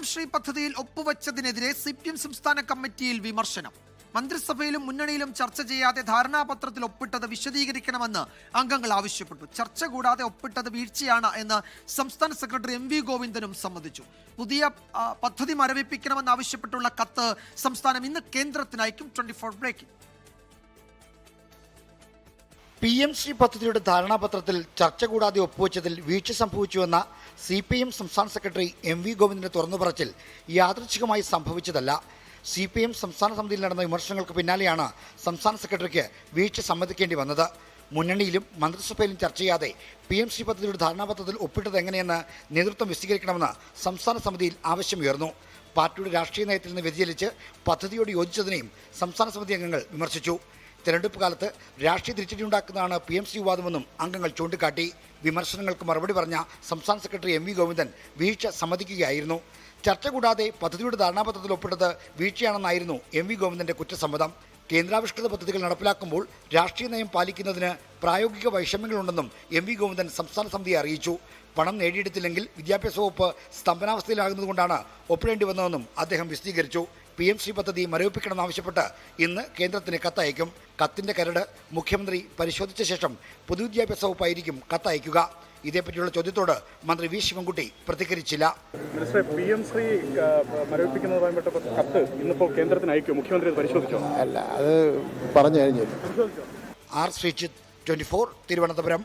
M Shri പദ്ധതിയിൽ ഒപ്പുവച്ചതിനെതിരെ C P M സംസ്ഥാന കമ്മിറ്റിയിൽ വിമർശനം. മന്ത്രിസഭയിലും മുന്നണിയിലും ചർച്ച ചെയ്യാതെ ധാരണാപത്രത്തിൽ ഒപ്പിട്ടത് വിശദീകരിക്കണമെന്ന് അംഗങ്ങൾ ആവശ്യപ്പെട്ടു. ചർച്ച കൂടാതെ ഒപ്പിട്ടത് വീഴ്ചയാണ് എന്ന് സംസ്ഥാന സെക്രട്ടറി എം വി ഗോവിന്ദനും സമ്മതിച്ചു. പുതിയ പദ്ധതി മരവിപ്പിക്കണമെന്ന് ആവശ്യപ്പെട്ടുള്ള കത്ത് സംസ്ഥാനം ഇന്ന് കേന്ദ്രത്തിനയക്കും. Twenty four breaking. P M C പദ്ധതിയുടെ ധാരണാപത്രത്തിൽ ചർച്ച കൂടാതെ ഒപ്പുവെച്ചതിൽ വീഴ്ച സംഭവിച്ചുവെന്ന സി പി എം സംസ്ഥാന സെക്രട്ടറി എം വി ഗോവിന്ദിന്റെ തുറന്നു പറച്ചിൽ യാദൃച്ഛികമായി സംഭവിച്ചതല്ല. സി പി എം സംസ്ഥാന സമിതിയിൽ നടന്ന വിമർശനങ്ങൾക്ക് പിന്നാലെയാണ് സംസ്ഥാന സെക്രട്ടറിക്ക് വീഴ്ച സമ്മതിക്കേണ്ടി വന്നത്. മുന്നണിയിലും മന്ത്രിസഭയിലും ചർച്ച ചെയ്യാതെ പി എം സി പദ്ധതിയുടെ ധാരണാപത്രത്തിൽ ഒപ്പിട്ടത് എങ്ങനെയെന്ന് നേതൃത്വം വിശദീകരിക്കണമെന്ന് സംസ്ഥാന സമിതിയിൽ ആവശ്യമുയർന്നു. പാർട്ടിയുടെ രാഷ്ട്രീയ നയത്തിൽ നിന്ന് വ്യതിചലിച്ച് പദ്ധതിയോട് യോജിച്ചതിനെയും സംസ്ഥാന സമിതി അംഗങ്ങൾ വിമർശിച്ചു. തെരഞ്ഞെടുപ്പ് കാലത്ത് രാഷ്ട്രീയ തിരിച്ചടിയുണ്ടാക്കുന്നതാണ് പി എം സി വിവാദമെന്നും അംഗങ്ങൾ ചൂണ്ടിക്കാട്ടി. വിമർശനങ്ങൾക്ക് മറുപടി പറഞ്ഞ സംസ്ഥാന സെക്രട്ടറി എം വി ഗോവിന്ദൻ വീഴ്ച സമ്മതിക്കുകയായിരുന്നു. ചർച്ച കൂടാതെ പദ്ധതിയുടെ ധാരണാപത്രത്തിൽ ഒപ്പിട്ടത് വീഴ്ചയാണെന്നായിരുന്നു എം വി ഗോവിന്ദന്റെ കുറ്റസമ്മതം. കേന്ദ്രാവിഷ്കൃത പദ്ധതികൾ നടപ്പിലാക്കുമ്പോൾ രാഷ്ട്രീയ നയം പാലിക്കുന്നതിന് പ്രായോഗിക വൈഷമ്യങ്ങളുണ്ടെന്നും എം വി ഗോവിന്ദൻ സംസ്ഥാന സമിതിയെ അറിയിച്ചു. പണം നേടിയെടുത്തില്ലെങ്കിൽ വിദ്യാഭ്യാസ വകുപ്പ് സ്തംഭനാവസ്ഥയിലാകുന്നതുകൊണ്ടാണ് ഒപ്പിടേണ്ടി വന്നതെന്നും അദ്ദേഹം വിശദീകരിച്ചു. പി എം സി പദ്ധതി മരവിപ്പിക്കണമെന്നാവശ്യപ്പെട്ട് ഇന്ന് കേന്ദ്രത്തിന് കത്തയക്കും. കത്തിന്റെ കരട് മുഖ്യമന്ത്രി പരിശോധിച്ച ശേഷം പൊതുവിദ്യാഭ്യാസ വകുപ്പായിരിക്കും കത്തയക്കുക. ഇതേപ്പറ്റിയുള്ള ചോദ്യത്തോട് മന്ത്രി വി ശിവൻകുട്ടി പ്രതികരിച്ചില്ല. പി എം ശ്രീ മരവിപ്പിക്കുന്നതുമായി ബന്ധപ്പെട്ട കത്ത് ഇന്നിപ്പോൾ കേന്ദ്രത്തിന് അയക്കും? മുഖ്യമന്ത്രി പരിശോധിച്ചോ? അല്ല അത് പറഞ്ഞു കഴിഞ്ഞു R Sreejith twenty four Thiruvananthapuram.